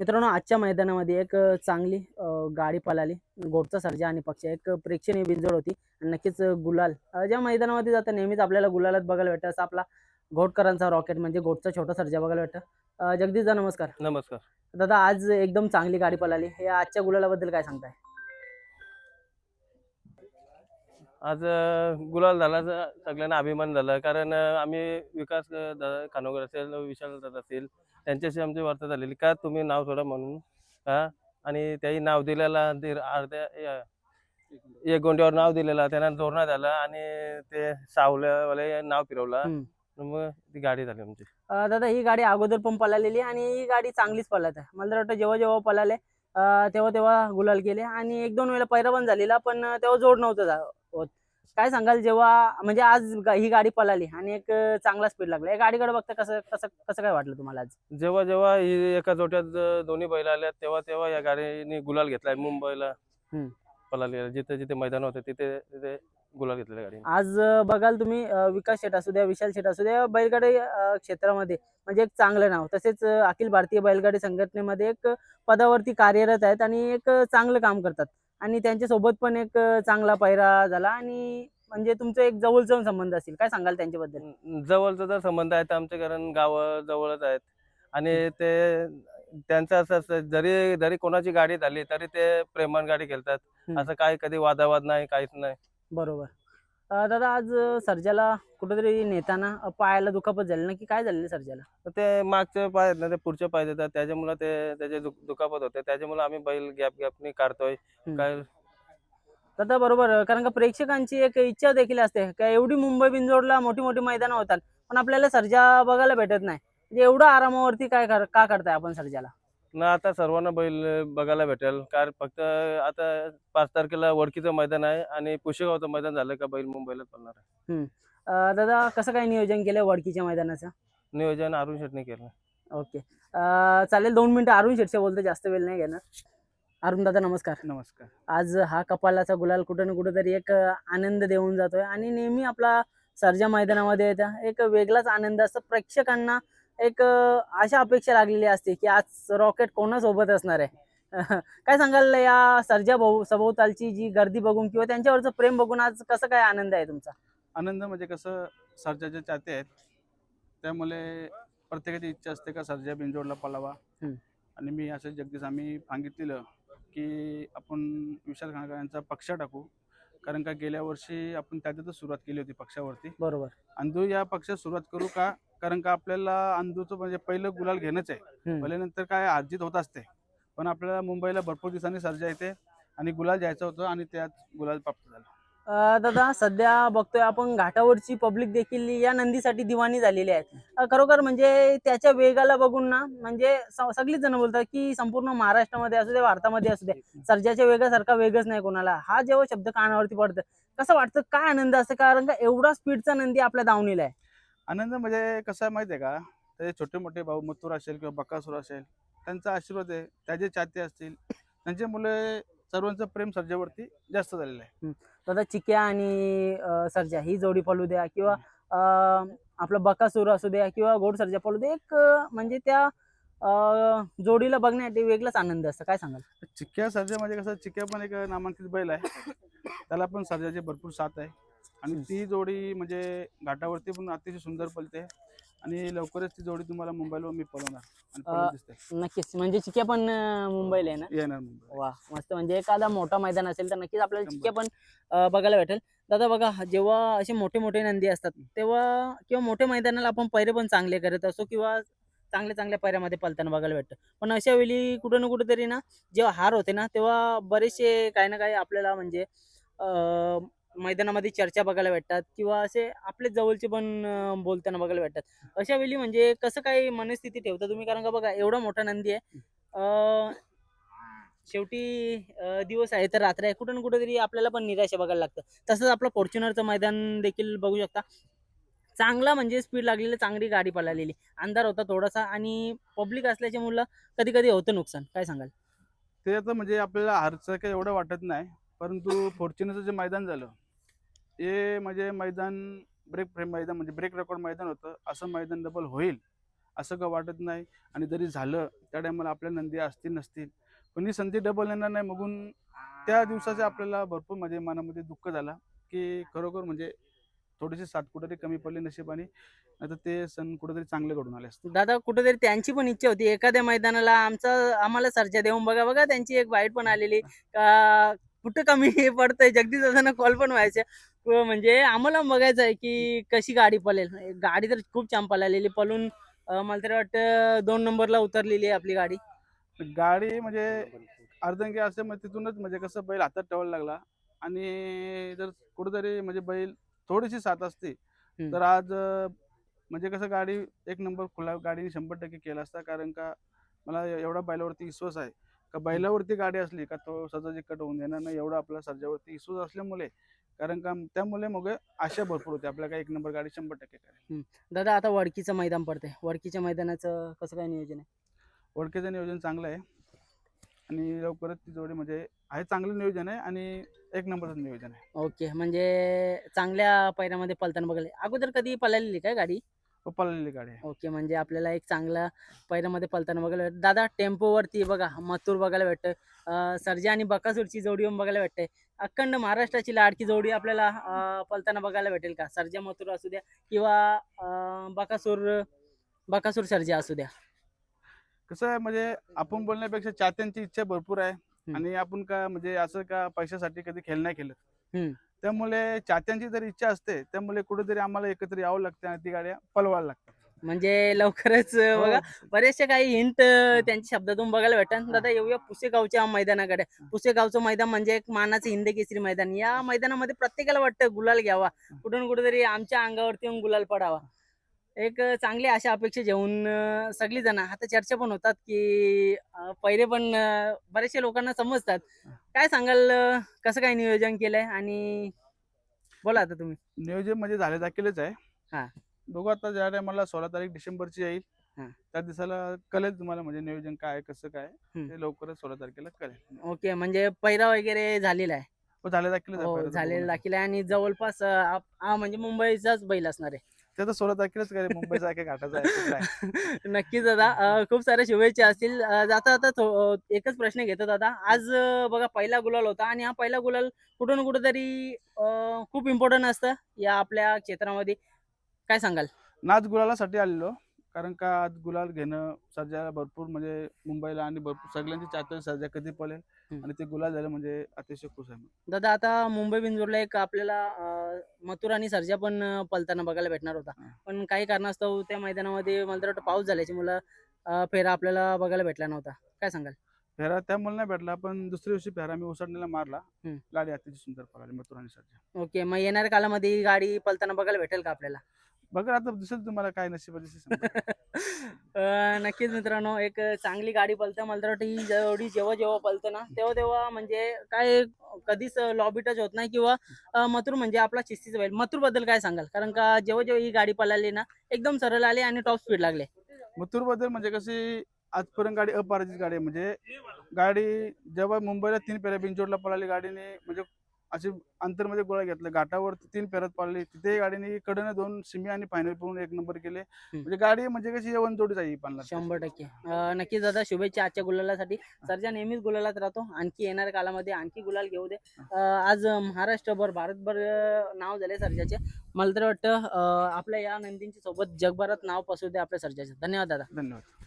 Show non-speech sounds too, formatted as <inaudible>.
मित्रांनो आजच्या मैदानामध्ये एक चांगली गाडी पळाली. गोडचा सर्जा आणि पक्ष. एक प्रेक्षणीय बिंजोड होती. आणि नक्कीच गुलाल. ज्या मैदानामध्ये जातं नेहमीच आपल्याला गुलालात बघायला भेटतं. असं आपला घोटकरांचा रॉकेट म्हणजे गोडचा छोटा सर्जा बघायला भेटतं. अ, जगदीश दा नमस्कार. नमस्कार. दादा आज एकदम चांगली गाडी पळाली. हे आजच्या गुलालाबद्दल काय सांगताय? आज गुलाल झाला सगळ्यांना अभिमान झाला. कारण आम्ही विकास खानोगर असेल विशाल दादा असेल त्यांच्याशी आमची वार्ता झालेली. का तुम्ही नाव सोडा म्हणून? हा? आणि त्याही नाव दिलेला दीर- अर्ध्या एक गोंड्यावर नाव दिलेला त्यांना जोडण्यात आलं आणि ते सावल्यावाले नाव फिरवला. मग ती गाडी झाली आमची. दादा ही गाडी अगोदर पण पळालेली आणि ही गाडी चांगलीच पळत आहे मला तर वाटतं जेव्हा जेव्हा पळाले अ, तेव्हा तेव्हा गुलाल केले. आणि एक दोन वेळेला पैरा पण झालेला पण तेव्हा जोड नव्हतं होत. काय सांगाल जेव्हा म्हणजे आज गा- ही गाडी पळाली आणि एक अ, चांगला स्पीड लागला. या गाडीकडे बघता कसं कसं कसं काय वाटलं तुम्हाला आज? जेव्हा जेव्हा ही एका जोट्यात दोन्ही बैल आल्या तेव्हा तेव्हा या गाडीने गुलाल घेतलाय. मुंबईला हम्म. पळाली. जिथे जिथे मैदान होते तिथे तिथे गुलाल घेतलेल्या गाडीने. आज अ, बघाल तुम्ही अ, विकास शेट असू द्या विशाल शेट असू द्या बैलगाडी अ, क्षेत्रामध्ये म्हणजे एक चांगलं नाव. तसेच अ, अखिल भारतीय बैलगाडी संघटनेमध्ये एक पदावरती कार्यरत आहेत आणि एक अ, चांगलं काम करतात. आणि त्यांच्यासोबत पण एक चांगला पैरा झाला. आणि म्हणजे तुमचं एक जवळचा संबंध असेल. काय सांगाल त्यांच्याबद्दल? जवळचा जर संबंध आहे तर आमचे कारण गाव जवळच आहेत. आणि ते त्यांचं असं असतं जरी जरी कोणाची गाडी झाली तरी ते प्रेमान गाडी खेळतात. असं काही कधी वादावाद नाही काहीच नाही. बरोबर. दादा आज सर्जाला कुठेतरी नेताना पायाला दुखापत झाली ना की काय झालेलं सर्जाला? तर ते मागचे पाय आहेत ना ते पुढचे पाय देतात. त्याच्यामुळे ते त्याचे दुख- दुखापत होते. त्याच्यामुळे आम्ही बैल गॅप गॅपनी काढतोय. हम्म. काय दादा बरोबर. कारण का प्रेक्षकांची एक इच्छा देखील असते. का एवढी मुंबई बिंजोडला मोठी मोठी मैदानं होतात पण आपल्याला सर्जा बघायला भेटत नाही. म्हणजे एवढं आरामावरती काय कर- का करताय आपण सर्जाला? ना आता सर्वांना बैल बघायला भेटेल. कारण फक्त आता पाच तारखेला वडकीचं मैदान आहे आणि पुशेगावचं मैदान झालं का बैल मुंबईला पडणार आहे. अं, दादा कसं काय नियोजन केलं वडकीच्या मैदानाचं? नियोजन अरुण शेटने केलं. ओके. अं, चालेल दोन मिनिटं अरुण शेटचे बोलतो जास्त वेळ नाही घेणार. अरुण दादा नमस्कार. नमस्कार. आज हा कपालाचा गुलाल कुठं ना कुठेतरी एक अं, आनंद देऊन जातोय आणि नेहमी आपला सर्जा मैदानामध्ये येतं एक वेगळाच आनंद असतो. प्रेक्षकांना एक अशा अपेक्षा लागलेली असते की आज रॉकेट कोणासोबत असणार आहे? <laughs> काय सांगाल या सर्जा भाऊ सभोवतालची जी गर्दी बघून किंवा त्यांच्यावरचं प्रेम बघून आज कसं काय आनंद आहे तुमचा? आनंद म्हणजे कसं सर्जाचे चाहते आहेत त्यामुळे प्रत्येकाची इच्छा असते का सर्जा बिंजोडला हम्म. आणि मी असं जगदीश आम्ही सांगितलेलं की आपण विशाल खानकर यांचा पक्ष टाकू. कारण का गेल्या वर्षी आपण त्यातच सुरुवात केली होती पक्षावरती. बरोबर. अंधू या पक्षात सुरुवात करू का? कारण का आपल्याला अंधूचं म्हणजे पहिलं गुलाल घेणंच आहे. हम्म. पहिल्यानंतर काय अर्जित होत असते पण आपल्याला मुंबईला भरपूर दिवसांनी सर्जा येते आणि गुलाल जायचं होतं आणि त्यात गुलाल प्राप्त झाला. दादा सध्या बघतोय आपण घाटावरची पब्लिक देखील या नंदीसाठी दिवाणी झालेली आहे. खरोखर म्हणजे त्याच्या वेगाला बघून ना म्हणजे सगळीच जण बोलतात की संपूर्ण महाराष्ट्रामध्ये असू दे भारतामध्ये असू दे सर्जाच्या वेगासारखा वेगच नाही कोणाला. हा जेव्हा शब्द कानावरती पडतं कसं वाटतं काय आनंद असतं? कारण का एवढा स्पीडचा नंदी आपल्या दावणीला आहे. आनंद म्हणजे कसं आहे माहिती आहे का? ते छोटे मोठे भाऊ मथुर असेल किंवा बकासूर असेल त्यांचा आशीर्वाद आहे. त्याचे चाहते असतील त्यांच्या मुले सर्वांचं प्रेम सर्जावरती जास्त झालेलं आहे. दादा चिक्या आणि सर्जा ही जोडी पळू द्या किंवा आपलं बकासूर असू द्या किंवा घोड सर्जा पळू द्या. एक म्हणजे त्या जोडीला बघण्यासाठी वेगळाच आनंद असतं. काय सांगाल? चिक्क्या सर्जा म्हणजे कसं चिक्क्या पण एक नामांकित बैल आहे. त्याला पण सर्जाची भरपूर साथ आहे. आणि ती जोडी म्हणजे घाटावरती पण अतिशय सुंदर पलते. आणि लवकरच ती जोडी तुम्हाला मुंबईला मी पळवणार नक्कीच. म्हणजे चिक्या पण मुंबईला आहे ना? येणार मुंबई वा मस्त. म्हणजे एखादा मोठा मैदान असेल तर नक्कीच आपल्याला चिक्या पण बघायला भेटेल. दादा बघा जेव्हा असे मोठे मोठे नंदी असतात तेव्हा किंवा मोठ्या मैदानाला आपण पैरे पण चांगले करत असतो किंवा चांगल्या चांगल्या पैऱ्यामध्ये पलताना बघायला भेटतं. पण अशा वेळी कुठं ना कुठेतरी ना जेव्हा हार होते ना तेव्हा बरेचसे काही ना काही आपल्याला म्हणजे मैदानामध्ये चर्चा बघायला भेटतात किंवा असे आपले जवळचे पण बोलताना बघायला भेटतात. अशा वेळी म्हणजे कसं काही मनस्थिती ठेवता तुम्ही? कारण का बघा एवढा मोठा नंदी आहे. शेवटी दिवस आहे तर रात्र आहे. कुठं ना कुठेतरी आपल्याला पण निराशा बघायला लागतं. तसंच आपलं फॉर्च्युनरचं मैदान देखील बघू शकता. चांगला म्हणजे स्पीड लागलेली चांगली गाडी पळालेली. अंधार होता थोडासा आणि पब्लिक असल्याच्या मुलं कधी कधी होतं नुकसान. काय सांगाल? ते आता म्हणजे आपल्याला हरचं काही एवढं वाटत नाही. परंतु फॉर्च्युनरचं जे मैदान झालं हे म्हणजे मैदान ब्रेक फ्रेम मैदान म्हणजे ब्रेक रेकॉर्ड मैदान होतं. असं मैदान डबल होईल असं का वाटत नाही? आणि जरी झालं त्या टायमाला आपल्या नंदी असतील नसतील. पण ही संधी डबल येणार नाही बघून त्या दिवसाचे आपल्याला भरपूर माझ्या मनामध्ये दुःख झाला की खरोखर म्हणजे थोडीशी सात कुठेतरी कमी पडली नशिबाने नाही तर ते सण कुठेतरी चांगले घडून आले असते दादा कुठेतरी त्यांची पण इच्छा होती. एखाद्या मैदानाला आमचा आम्हाला सर्जा देऊन बघा बघा त्यांची एक बाईट पण आलेली. का कुठं कमी पडतंय? जगदीश दादांना कॉल पण व्हायचे. म्हणजे आम्हाला बघायचं आहे की कशी गाडी पळेल. गाडी तर खूप छान पळालेली. पळून अं, मला तरी वाटतं दोन नंबरला उतरलेली आहे आपली गाडी. गाडी म्हणजे अर्धंगी असल्यामुळे तिथूनच म्हणजे कसं बैल हातात ठेवायला लागला. आणि जर कुठेतरी म्हणजे बैल थोडीशी साथ असते. तर आज म्हणजे कसं गाडी एक नंबर खुला गाडीने शंभर टक्के केला असता. कारण का मला एवढा बैलावरती विश्वास आहे. का बैलावरती गाडी असली का तो सजाची कट होऊन देणार नाही एवढा आपला सर्जावरती विश्वास असल्यामुळे. कारण का त्यामुळे मग आशा भरपूर होते आपल्याला काय एक नंबर गाडी शंभर टक्के करेल दादा आता वडकीचं मैदान पडतंय. वडकीच्या मैदानाचं कसं काय नियोजन आहे? ओळखीचं नियोजन चांगलं आहे. आणि लवकरच ती जोडी म्हणजे आहे चांगलं नियोजन आहे आणि एक नंबरचं नियोजन आहे. ओके. म्हणजे चांगल्या पैऱ्यामध्ये पलताना बघायला. अगोदर कधी पळालेली काय गाडी? पप्पालेली गाडी आहे. ओके म्हणजे आपल्याला एक चांगला पैऱ्यामध्ये पलताना बघायला भेटतं. दादा टेम्पोवरती बघा मथुर बघायला भेटतं सर्जा आणि बकासूरची जोडी येऊन बघायला भेटते अखंड महाराष्ट्राची लाडकी जोडी आपल्याला पलताना बघायला भेटेल का? सर्जा मथुर असू द्या किंवा बकासूर बकासूर सर्जा असू द्या. कसं आहे म्हणजे आपण बोलण्यापेक्षा चाहत्यांची इच्छा भरपूर आहे. आणि आपण का म्हणजे असं का पैशासाठी कधी खेळ नाही खेळत. त्यामुळे चाहत्यांची जर इच्छा असते त्यामुळे कुठेतरी आम्हाला एकत्र यावं लागतं आणि ती गाड्या पलवायला लागतात. म्हणजे लवकरच अं, बघा बरेचसे काही हिंट त्यांच्या शब्दातून बघायला भेटतात. दादा येऊया पुसेगावच्या मैदानाकडे. पुसेगावचं मैदान म्हणजे एक मानाचं हिंद केसरी मैदान. या मैदानामध्ये प्रत्येकाला वाटतं गुलाल घ्यावा. कुठून कुठेतरी आमच्या अंगावरती येऊन गुलाल पडावा. एक चांगली अशा अपेक्षा घेऊन सगळी जण आता चर्चा पण होतात की पहिले पण बरेचशे लोकांना समजतात काय सांगाल कसं काय नियोजन केलंय आणि बोला आता तुम्ही नियोजन म्हणजे झाले दाखलेच हा. आहे बघू आता ज्या टायमाला सोळा तारीख डिसेंबरची येईल हा. त्या दिवसाला कळेल तुम्हाला म्हणजे नियोजन काय कसं काय. ते लवकरच सोळा तारखेला कळेल ओके म्हणजे पैरा वगैरे झालेला आहे हो, हो झालेला. दाखल आहे आणि जवळपास हा म्हणजे मुंबईचाच बैल असणार आहे ते तर सोळा तारखेलाच करेल मुंबईचा आहे की घाटाचा आहे. <laughs> नक्कीच दादा. अं, खूप साऱ्या शुभेच्छा असतील. अं, जाता जाता थो- अं, एकच प्रश्न घेतो दादा. आज अं, बघा पहिला गुलाल होता आणि हा पहिला गुलाल कुठून कुठेतरी खूप इम्पॉर्टंट असतं या आपल्या क्षेत्रामध्ये. काय सांगाल? नाच गुलालासाठी आलेलो. कारण का आज गुलाल घेणं सर्जाला भरपूर म्हणजे मुंबईला आणि भरपूर सगळ्यांची चाहते सर्जा कधी हम्म. आणि ते गुलाल झालं म्हणजे अतिशय खुश आहे. दादा आता मुंबई बिंजोरला एक आपल्याला अं, मथुर आणि सर्जा पण अं, पलताना बघायला भेटणार होता हा. पण काही कारणास्तव त्या मैदानामध्ये मला तर वाटतं पाऊस झाल्याची मुलं अं, फेरा आपल्याला बघायला भेटला नव्हता काय सांगाल फेरा त्यामुळे नाही भेटला पण दुसऱ्या दिवशी फेरा मी उसडणीला मारला हम्म. गाडी अतिशय सुंदर पळाली मथुर आणि सर्जा ओके मग येणाऱ्या कालामध्ये ही गाडी पलताना बघायला भेटेल का आपल्याला बघा आता दिसेल तुम्हाला काय नशीब अं, <laughs> नक्कीच मित्रांनो एक चांगली गाडी पलते. मला तर वाटतं ही जेवढी जेव्हा जेव्हा पलते ना तेव्हा तेव्हा म्हणजे काय कधीच लॉबी टच होत नाही किंवा अं, मथुर म्हणजे आपला चिस्तीचा बैल. मथुरबद्दल काय सांगाल? कारण का जेव्हा जेव्हा ही गाडी पळाली ना एकदम सरळ आली आणि टॉप स्पीड लागले. मथुरबद्दल म्हणजे कशी आजपर्यंत गाडी अपराजित गाडी आहे. म्हणजे गाडी जेव्हा मुंबईला तीन फेऱ्या बिंचोडला पळाली गाडीने म्हणजे अशी अंतरमध्ये गोळा घेतला घाटावर तीन फेऱ्यात पळाली. तिथे गाडीने कडनं दोन सिमी आणि फायनल पळून एक नंबर केले. म्हणजे गाडी म्हणजे कशी वन जोडीच आहे पाळणार शंभर टक्के. नक्कीच दादा शुभेच्छा आजच्या गुलालासाठी. सर्जा नेहमीच गुलालात राहतो. आणखी येणाऱ्या कालामध्ये आणखी गुलाल घेऊ दे. आज महाराष्ट्रभर भारतभर नाव झाले सर्जाचे. मला तर वाटतं आपल्या या नंदींच्या सोबत जगभरात नाव पसरू दे आपल्या सर्जाचे. धन्यवाद दादा. धन्यवाद.